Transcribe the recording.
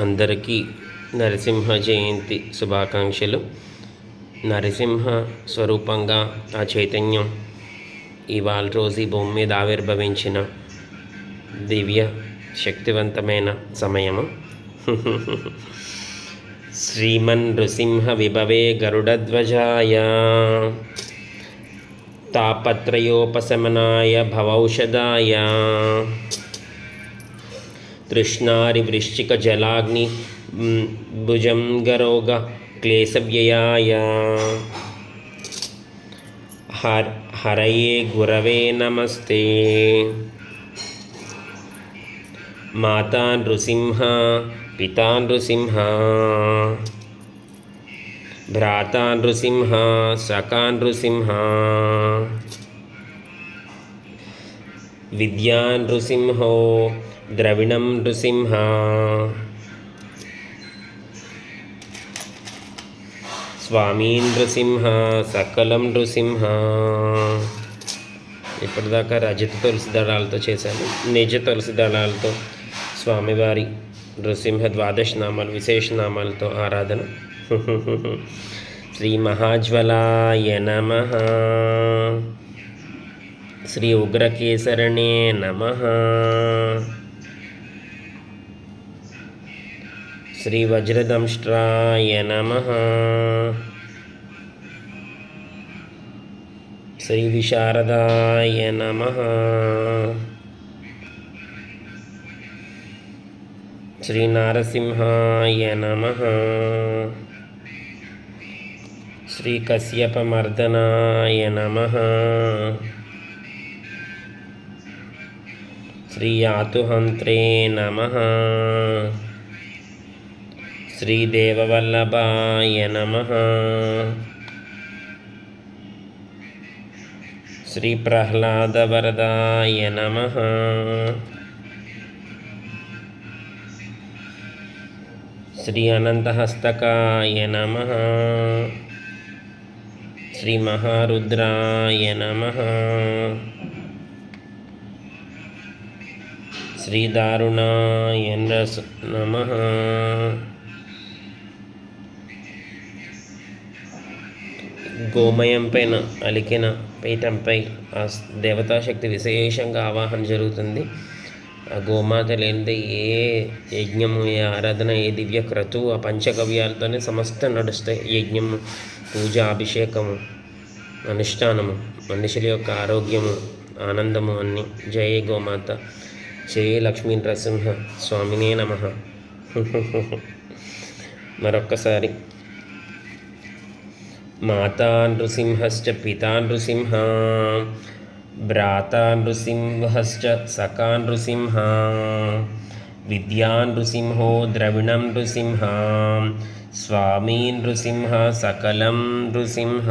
అందరికీ నరసింహ జయంతి శుభాకాంక్షలు. నరసింహ స్వరూపంగా ఆ చైతన్యం ఇవాళ రోజు ఈ భూమి మీద ఆవిర్భవించిన దివ్య శక్తివంతమైన సమయము. శ్రీమన్ నృసింహ విభవే గరుడధ్వజాయ తాపత్రయోపశమనాయ భవౌషధాయ. तृष्णारिवृश्चिकजलाग्नि भुजङ्गरोग क्लेशव्ययाय। हर, हरये गुरवे नमस्ते। माता नृसिंह पिता नृसिंह। भ्राता नृसिंह सखा नृसिंह। విద్యా నృసింహో ద్రవిణం నృసింహ స్వామీ నృసింహ సకలం నృసింహ ఇప్పటిదాకా రజత తులసి దళాలతో చేశాను నిజ తులసి దళాలతో స్వామివారి నృసింహ ద్వాదశ నామాలు విశేషనామాలతో ఆరాధన. శ్రీ మహాజ్వలాయ నమ. श्री उग्रकेसरणे नमः। श्रीवज्रदंष्ट्राय नमः। श्रीविशारदाय नमः। श्रीनारसिंहाय नमः। श्रीकश्यपमर्दनाय नमः। నమ శ్రీ కశ్యపమర్దనాయ నమ శ్రీయాతుహంత్రే నమ. శ్రీదేవవల్లభాయ నమ. శ్రీప్రహ్లాదవరదాయ నమ. శ్రీ అనంతహస్తకాయ నమ. శ్రీ మహారుద్రాయ నమ. శ్రీదారుణాయ నమ. గోమయం పైన అలికిన పీఠంపై ఆ దేవతాశక్తి విశేషంగా ఆవాహన జరుగుతుంది. ఆ గోమాత లేనిదే ఏ యజ్ఞము ఏ ఆరాధన ఏ దివ్య క్రతువు ఆ పంచగవ్యాలతోనే సమస్త నడుస్తాయి యజ్ఞము పూజ అభిషేకము అనుష్ఠానము మనుషుల యొక్క ఆరోగ్యము ఆనందము అన్నీ. జయ గోమాత. శ్రీ లక్ష్మీ నరసింహ స్వామినే నమ. మరొక్కసారి. మాతా నృసింహశ్చ పితా నృసింహ భ్రాతా నృసింహశ్చ సఖా నృసింహ విద్యా నృసింహో ద్రవిణం నృసింహ స్వామీ నృసింహ సకలం నృసింహ.